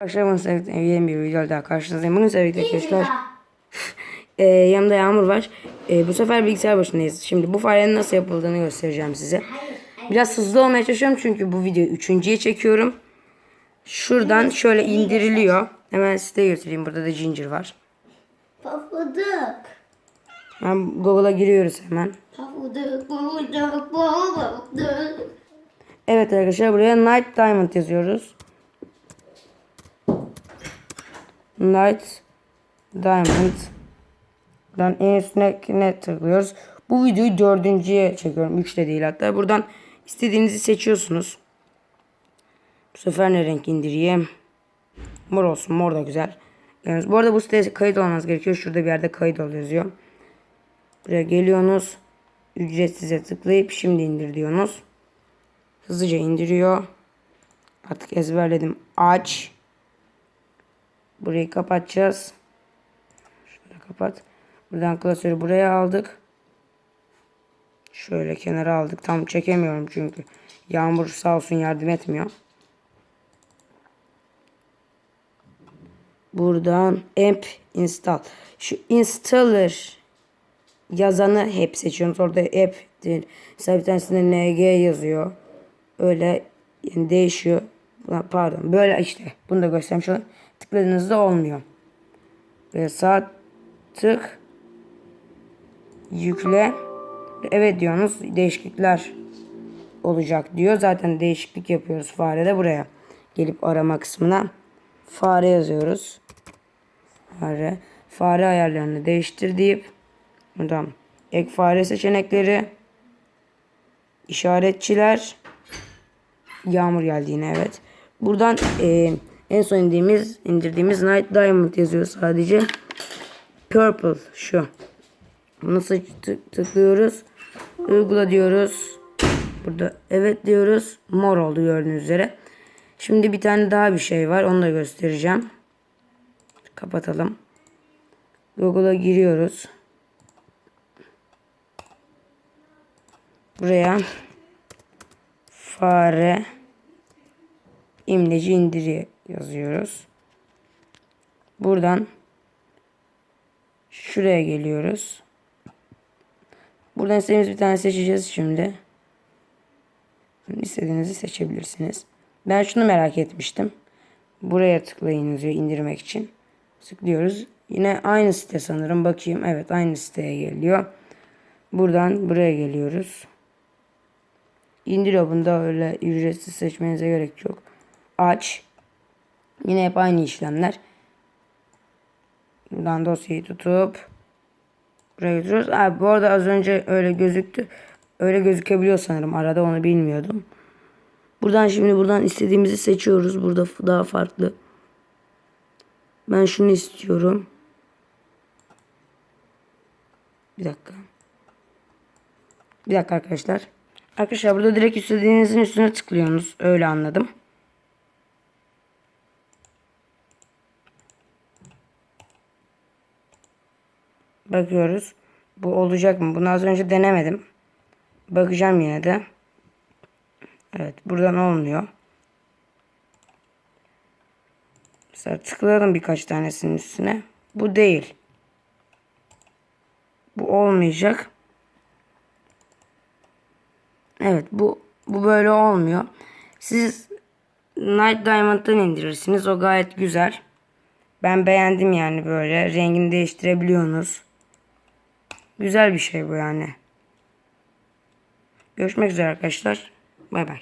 Arkadaşlar bunu sevdim. Yeni bir video daha karşınızdayım. Bugün sevgili arkadaşlar. Ee, yanımda Yağmur var. Ee, bu sefer bilgisayar başındayız. Şimdi bu farenin nasıl yapıldığını göstereceğim size. Biraz hızlı olmaya çalışıyorum çünkü bu videoyu üçüncüye çekiyorum. Şuradan şöyle indiriliyor. Hemen size göstereyim. Burada da Ginger var. Pafuduk. Ben Google'a giriyoruz hemen. Pafuduk, pafuduk, pafuduk. Evet arkadaşlar buraya Night Diamond yazıyoruz. Night Diamond. Buradan en üstüne tıklıyoruz. Bu videoyu dördüncüye çekiyorum. Üçte değil hatta. Buradan istediğinizi seçiyorsunuz. Bu sefer ne renk indireyim? Mor olsun. Mor da güzel. Yani bu arada bu siteye kayıt olmanız gerekiyor. Şurada bir yerde kayıt ol yazıyor. Buraya geliyorsunuz. Ücretsize tıklayıp şimdi indir diyorsunuz. Hızlıca indiriyor. Artık ezberledim. Aç. Burayı kapatacağız. Şunu da kapat. Buradan klasörü buraya aldık. Şöyle kenara aldık. Tam çekemiyorum çünkü. Yağmur sağ olsun yardım etmiyor. Buradan amp install. Şu installer yazanı hep seçiyorsunuz. Orada app'tir. Mesela bir tanesinde NG yazıyor. Öyle yani değişiyor. Pardon. Böyle işte. Bunu da göstereyim. Şöyle tıkladığınızda olmuyor. Böyle sağ tık yükle evet diyorsunuz. Değişiklikler olacak diyor. Zaten değişiklik yapıyoruz farede buraya. Gelip arama kısmına fare yazıyoruz. Fare. Fare ayarlarını değiştir deyip buradan ek fare seçenekleri işaretçiler Yağmur geldi yine evet. Buradan e, en son indiğimiz, indirdiğimiz Night Diamond yazıyor sadece. Purple şu. Bunu tık- tıklıyoruz. Uygula diyoruz. Burada evet diyoruz. Mor oldu gördüğünüz üzere. Şimdi bir tane daha bir şey var. Onu da göstereceğim. Kapatalım. Google'a giriyoruz. Buraya fare imleci indiri yazıyoruz. Buradan şuraya geliyoruz. Buradan istediğimiz bir tane seçeceğiz şimdi. İstediğinizi seçebilirsiniz. Ben şunu merak etmiştim. Buraya tıklayın yazıyor indirmek için. Tıklıyoruz. Yine aynı site sanırım. Bakayım. Evet aynı siteye geliyor. Buradan buraya geliyoruz. İndiriyor bunda öyle ücretsiz seçmenize gerek yok. Aç. Yine hep aynı işlemler. Buradan dosyayı tutup buraya götürüyoruz. Abi bu arada az önce öyle gözüktü. Öyle gözükebiliyor sanırım arada onu bilmiyordum. Buradan şimdi buradan istediğimizi seçiyoruz. Burada daha farklı. Ben şunu istiyorum. Bir dakika. Bir dakika arkadaşlar. Arkadaşlar burada direkt istediğinizin üstüne tıklıyorsunuz. Öyle anladım. Bakıyoruz. Bu olacak mı? Bunu az önce denemedim. Bakacağım yine de. Evet buradan olmuyor. Mesela tıkladım birkaç tanesinin üstüne. Bu değil. Bu olmayacak. Evet bu bu böyle olmuyor. Siz Night Diamond'dan indirirsiniz. O gayet güzel. Ben beğendim yani böyle. Rengini değiştirebiliyorsunuz. Güzel bir şey bu yani. Görüşmek üzere arkadaşlar. Bay bay.